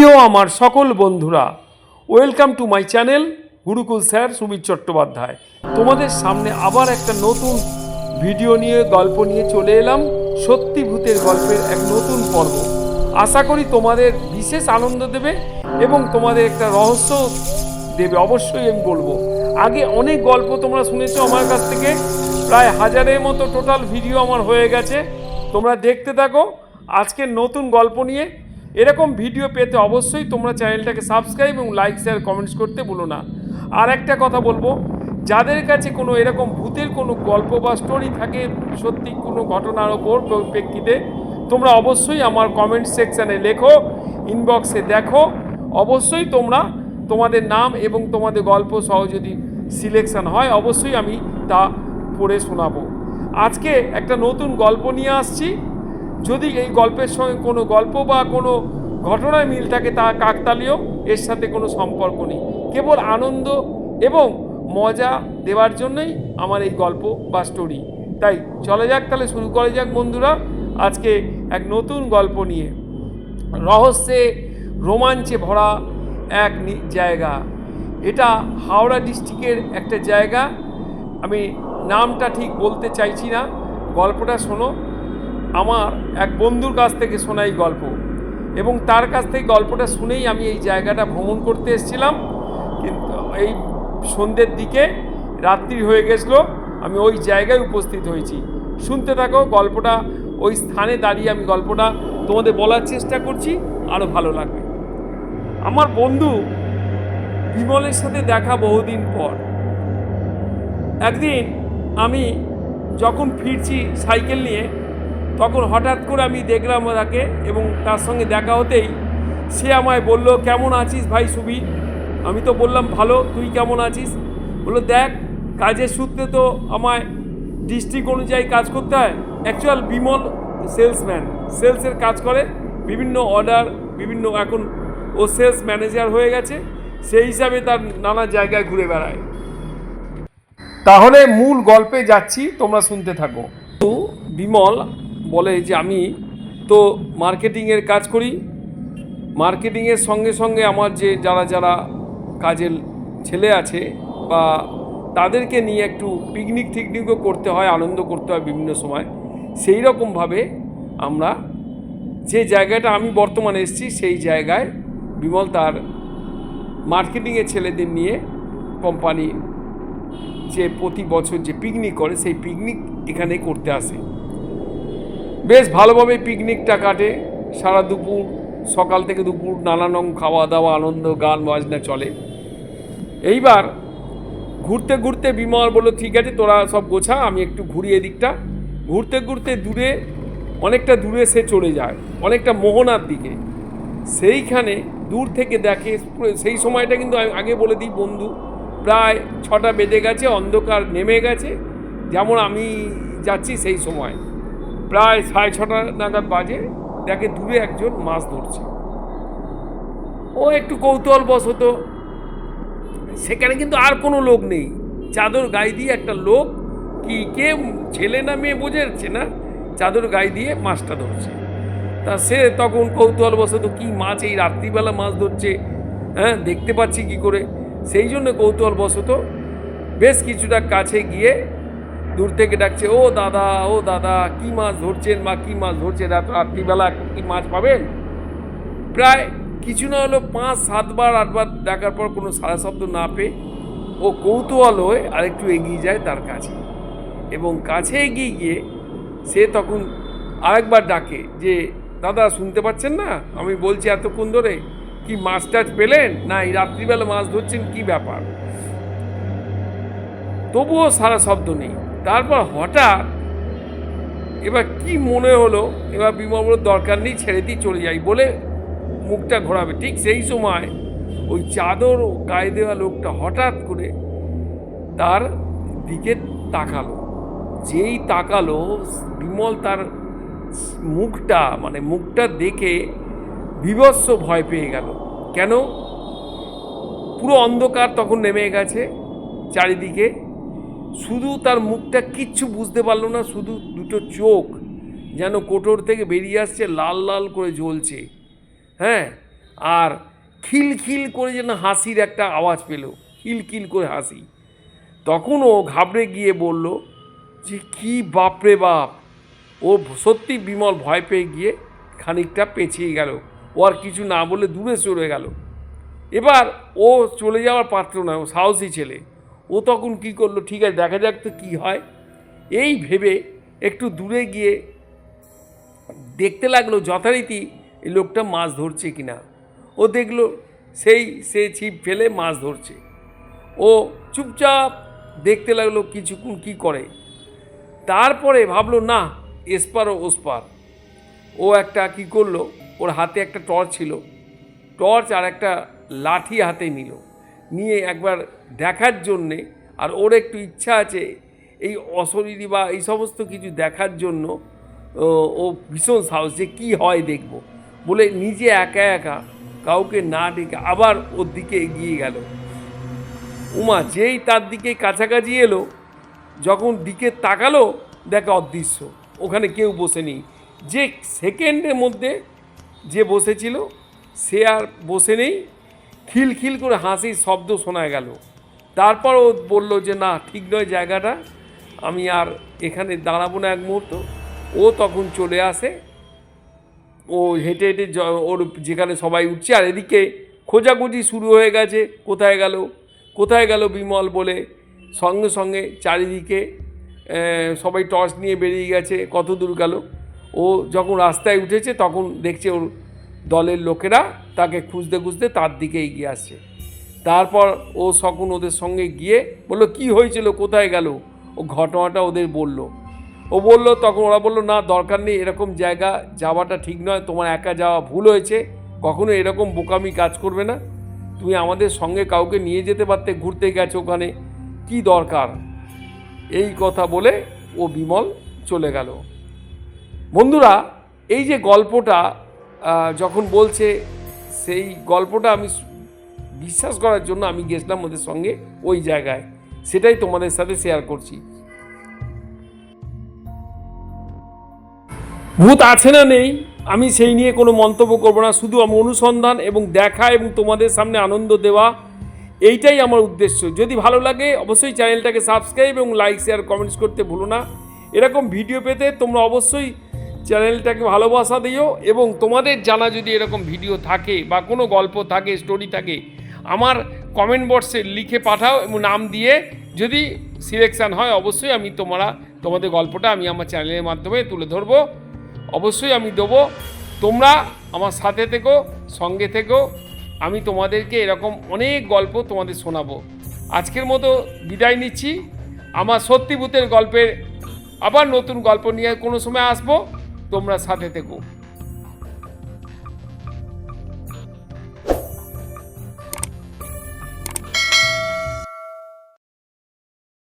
প্রিয় আমার সকল বন্ধুরা welcome to my channel Gurukul sir Sumit Chattopadhyay তোমাদের সামনে আবার একটা নতুন ভিডিও নিয়ে, গল্প নিয়ে চলে এলাম, সত্যি ভূতের গল্পের এক নতুন পর্ব। আশা করি তোমাদের বিশেষ আনন্দ দেবে এবং তোমাদের একটা রহস্য দেবে, অবশ্যই আমি বলব। আগে অনেক গল্প তোমরা শুনেছো আমার কাছ থেকে, প্রায় হাজারের মতো টোটাল ভিডিও আমার হয়ে গেছে। তোমরা দেখতে থাকো, আজকের নতুন গল্প নিয়ে এরকম ভিডিও পেতে অবশ্যই তোমরা চ্যানেলটাকে সাবস্ক্রাইব এবং লাইক শেয়ার কমেন্টস করতে ভুলো না। আর একটা কথা বলব, যাদের কাছে কোনো এরকম ভূতের কোনো গল্প বা স্টোরি থাকে, সত্যি কোনো ঘটনার ওপর প্রেক্ষিতে তোমরা অবশ্যই আমার কমেন্ট সেকশানে লেখো ইনবক্সে দেখো। অবশ্যই তোমরা তোমাদের নাম এবং তোমাদের গল্প সহ যদি সিলেকশন হয়, অবশ্যই আমি তা পড়ে শোনাবো। আজকে একটা নতুন গল্প নিয়ে আসছি। যদি এই গল্পের সঙ্গে কোনো গল্প বা কোনো ঘটনায় মিল থাকে, তা কাকতালীয়, এর সাথে কোনো সম্পর্ক নেই। কেবল আনন্দ এবং মজা দেওয়ার জন্যই আমার এই গল্প বা স্টোরি তাই চলে যাক, তাহলে শুরু করে যাক বন্ধুরা, আজকে এক নতুন গল্প নিয়ে। রহস্যে রোমাঞ্চে ভরা এক জায়গা। এটা হাওড়া ডিস্ট্রিক্টের একটা জায়গা। আমি নামটা ঠিক বলতে চাইছি না। গল্পটা শোনো। আমার এক বন্ধুর কাছ থেকে শোনা এই গল্প। এবং তার কাছ থেকে গল্পটা শুনেই আমি এই জায়গাটা ভ্রমণ করতে এসেছিলাম। কিন্তু এই সন্ধ্যের দিকে রাত্রি হয়ে গেছিল, আমি ওই জায়গায় উপস্থিত হয়েছি। শুনতে থাকো গল্পটা, ওই স্থানে দাঁড়িয়ে আমি গল্পটা তোমাদের বলার চেষ্টা করছি আরও ভালো লাগবে। আমার বন্ধু বিমলের সাথে দেখা বহুদিন পর। একদিন আমি যখন ফিরছি সাইকেল নিয়ে তখন হঠাৎ করে আমি দেখলাম তাকে এবং তার সঙ্গে দেখা হতেই সে আমায় বলল, কেমন আছিস ভাই সুবি? আমি তো বললাম, ভালো, তুই কেমন আছিস? বলল, দেখ, কাজের সূত্রে তো আমায় ডিস্ট্রিক্ট অনুযায়ী কাজ করতে হয়। অ্যাকচুয়াল বিমল সেলসম্যান সেলসের কাজ করে, বিভিন্ন অর্ডার বিভিন্ন এখন ও সেলস ম্যানেজার হয়ে গেছে, সেই হিসাবে তার নানা জায়গায় ঘুরে বেড়ায়। তাহলে মূল গল্পে যাচ্ছি, তোমরা শুনতে থাকো। বিমল বলে যে আমি তো মার্কেটিংয়ের কাজ করি। মার্কেটিংয়ের সঙ্গে সঙ্গে আমার যে যারা যারা কাজের ছেলে আছে বা তাদেরকে নিয়ে একটু পিকনিক টিকনিকও করতে হয়, আনন্দ করতে হয় বিভিন্ন সময়। সেই রকমভাবে আমরা যে জায়গাটা আমি বর্তমানে এসেছি, সেই জায়গায় বিমল তার মার্কেটিংয়ের ছেলেদের নিয়ে কোম্পানি যে প্রতি বছর যে পিকনিক করে, সেই পিকনিক এখানে করতে আসে। বেশ ভালোভাবে পিকনিকটা কাটে। সারা দুপুর, সকাল থেকে দুপুর নানান রকম খাওয়া দাওয়া আনন্দ, গান, বাজনা চলে। এইবার ঘুরতে ঘুরতে বিমল বলল, ঠিক আছে, তোরা সব গোছা, আমি একটু ঘুরি এদিকটা। ঘুরতে ঘুরতে দূরে, অনেকটা দূরে সে চলে যায়, অনেকটা মোহনার দিকে। সেইখানে দূর থেকে দেখে, সেই সময়টা কিন্তু আমি আগে বলে দিই বন্ধু, প্রায় ছটা বেজে গেছে, অন্ধকার নেমে গেছে, যেমন আমি যাচ্ছি সেই সময়। প্রায় সাড়ে ছটা নাগাদ বাজে, দেখে দূরে একজন মাছ ধরছে। ও একটু কৌতূহল বশত সেখানে কিন্তু আর কোনো লোক নেই। চাদর গায়ে দিয়ে একটা লোক কি কে, ছেলে না মেয়ে বোঝা যাচ্ছে না, চাদর গায়ে দিয়ে মাছটা ধরছে। তা সে তখন কৌতূহল বশত কী মাছ এই রাত্রিবেলা মাছ ধরছে? হ্যাঁ দেখতে পাচ্ছি কি করে। সেই জন্য কৌতূহল বশত বেশ কিছুটা কাছে গিয়ে দূর থেকে ডাকছে, ও দাদা ও দাদা, কি মাছ ধরছেন বা কি মাছ ধরছেন? এত রাত্রিবেলা কি মাছ পাবেন? প্রায় কিছু না হলো পাঁচ, সাতবার, আটবার ডাকার পর কোনো সারা শব্দ না পেয়ে ও কৌতূহল হয়ে আরেকটু এগিয়ে যায় তার কাছে। এবং কাছে এগিয়ে গিয়ে সে তখন আরেকবার ডাকে যে, দাদা, শুনতে পাচ্ছেন না? আমি বলছি এতক্ষণ ধরে কি মাছ টাছ পেলেন? না, এই রাত্রিবেলা মাছ ধরছেন? কি ব্যাপার? তবুও সারা শব্দ নেই। তারপর হঠাৎ এবার কি মনে হলো? এবার বিমল বলল, দরকার নেই ছেড়ে দিয়ে চলে যাই। বলে মুখটা ঘোরাবে। ঠিক সেই সময় ওই চাদর গায়ে দেওয়া লোকটা হঠাৎ করে তার দিকে তাকালো। যেই তাকালো বিমল তার মুখটা মানে মুখটা দেখে বিভৎস ভয় পেয়ে গেল। কেন? পুরো অন্ধকার তখন নেমে গেছে চারিদিকে। শুধু তার মুখটা কিচ্ছু বুঝতে পারল না, শুধু দুটো চোখ যেন কোটর থেকে বেরিয়ে আসছে, লাল লাল করে জ্বলছে। হ্যাঁ? আর খিলখিল করে যেন হাসির একটা আওয়াজ পেল খিলখিল করে হাসি। তখন ও ঘাবড়ে গিয়ে বলল, যে কি বাপরে বাপ! ও সত্যি বিমল ভয় পেয়ে গিয়ে খানিকটা পেছিয়ে গেল। ও আর কিছু না বলে দূরে চলে গেল। এবার ও চলে যাওয়ার পাত্র নয়, ও সাহসী ছেলে। ও তখন কি করল? ঠিক আছে, দেখা যাক তো কী হয়। এই ভেবে একটু দূরে গিয়ে দেখতে লাগল যথারীতি এই লোকটা মাছ ধরছে কি না ও দেখল সেই সে ছিপ ফেলে মাছ ধরছে। ও চুপচাপ দেখতে লাগল কিছুক্ষণ কি করে। তারপরে ভাবলো, না, এসপার ও ওসপার। ও একটা কি করল? ওর হাতে একটা টর্চ ছিল। টর্চ আর একটা লাঠি হাতে নিল। নিয়ে একবার দেখার জন্যে, আর ওর একটু ইচ্ছা আছে এই অশরীরী বা এই সমস্ত কিছু দেখার জন্য, ও ভীষণ সাহস যে কী হয় দেখব। বলে নিজে একা একা কাউকে না ডেকে আবার ওর দিকে এগিয়ে গেল। উমা যেই তার দিকে কাছাকাছি এলো, যখন দিকে তাকালো, দেখে অদৃশ্য। ওখানে কেউ বসে নেই। যে সেকেন্ডের মধ্যে যে বসেছিল, সে আর বসে নেই। খিলখিল করে হাসির শব্দ শোনা গেল। তারপর ও বলল যে, না, ঠিক নয় জায়গাটা। আমি আর এখানে দাঁড়াবো না এক মুহূর্ত। ও তখন চলে আসে। ও হেঁটে হেঁটে ওর যেখানে সবাই উঠছে, আর এদিকে খোঁজাখুঁজি শুরু হয়ে গেছে, কোথায় গেল? কোথায় গেল বিমল বলে। সঙ্গে সঙ্গে চারিদিকে সবাই টর্চ নিয়ে বেরিয়ে গেছে, কত দূর গেল। ও যখন রাস্তায় উঠেছে, তখন দেখছে ওর দলের লোকেরা তাকে খুঁজতে খুঁজতে তার দিকে এগিয়ে আসছে তারপর ও শকুন ওদের সঙ্গে গিয়ে বলল, কি হয়েছিল? কোথায় গেল? ও ঘটনাটা ওদের বলল। ও বলল, তখন ওরা বলল, না, দরকার নেই, এরকম জায়গা যাওয়াটা ঠিক নয়, তোমার একা যাওয়া ভুল হয়েছে, কখনো এরকম বোকামি কাজ করবে না। তুমি আমাদের সঙ্গে কাউকে নিয়ে যেতে পারতে, ঘুরতে গেছো ওখানে, কি দরকার? এই কথা বলে ও বিমল চলে গেল। বন্ধুরা, এই যে গল্পটা যখন বলছে, সেই গল্পটা আমি বিশ্বাস করার জন্য আমি গেছিলাম ওদের সঙ্গে ওই জায়গায়। সেটাই তোমাদের সাথে শেয়ার করছি। ভূত আছে না নেই? আমি সেই নিয়ে কোনো মন্তব্য করব না। শুধু আমি অনুসন্ধান এবং দেখা এবং তোমাদের সামনে আনন্দ দেওয়া, এইটাই আমার উদ্দেশ্য। যদি ভালো লাগে, অবশ্যই চ্যানেলটাকে সাবস্ক্রাইব এবং লাইক শেয়ার কমেন্টস করতে ভুলো না। এরকম ভিডিও পেতে তোমরা অবশ্যই চ্যানেলটাকে ভালোবাসা দিও এবং তোমাদের জানা যদি এরকম ভিডিও থাকে বা কোনো গল্প থাকে স্টোরি থাকে, আমার কমেন্ট বক্সে লিখে পাঠাও এবং নাম দিয়ে যদি সিলেকশান হয়, অবশ্যই আমি তোমরা, তোমাদের গল্পটা আমি আমার চ্যানেলের মাধ্যমে তুলে ধরবো। অবশ্যই আমি দেবো। তোমরা আমার সাথে থেকো, সঙ্গে থেকো। আমি তোমাদেরকে এরকম অনেক গল্প তোমাদের শোনাবো। আজকের মতো বিদায় নিচ্ছি। আমার সত্যি ভূতের গল্পের আবার নতুন গল্প নিয়ে কোনো সময় আসব। তোমরা সাথে থেকো।